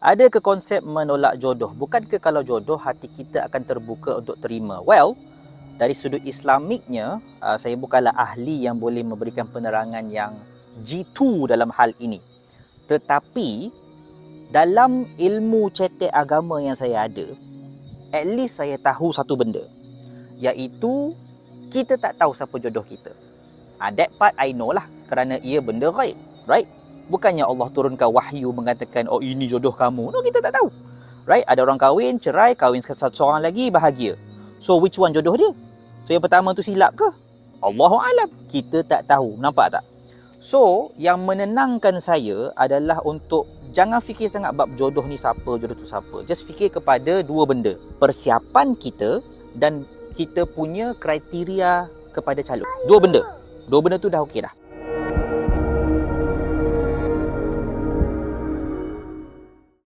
Ada ke konsep menolak jodoh? Bukankah kalau jodoh hati kita akan terbuka untuk terima? Well, dari sudut Islamiknya, uh, saya bukanlah ahli yang boleh memberikan penerangan yang jitu dalam hal ini. Tetapi dalam ilmu cetek agama yang saya ada, at least saya tahu satu benda. Iaitu kita tak tahu siapa jodoh kita. Ah, that part I know lah kerana ia benda ghaib, right? Bukannya Allah turunkan wahyu mengatakan oh ini jodoh kamu. No, kita tak tahu. Right? Ada orang kahwin, cerai, kahwin satu seorang lagi, bahagia. So which one jodoh dia? So yang pertama tu silap ke? Allahu alam. Kita tak tahu. Nampak tak? So, yang menenangkan saya adalah untuk jangan fikir sangat bab jodoh ni siapa, jodoh tu siapa. Just fikir kepada dua benda. Persiapan kita dan kita punya kriteria kepada calon. Dua benda. Dua benda tu dah okey dah.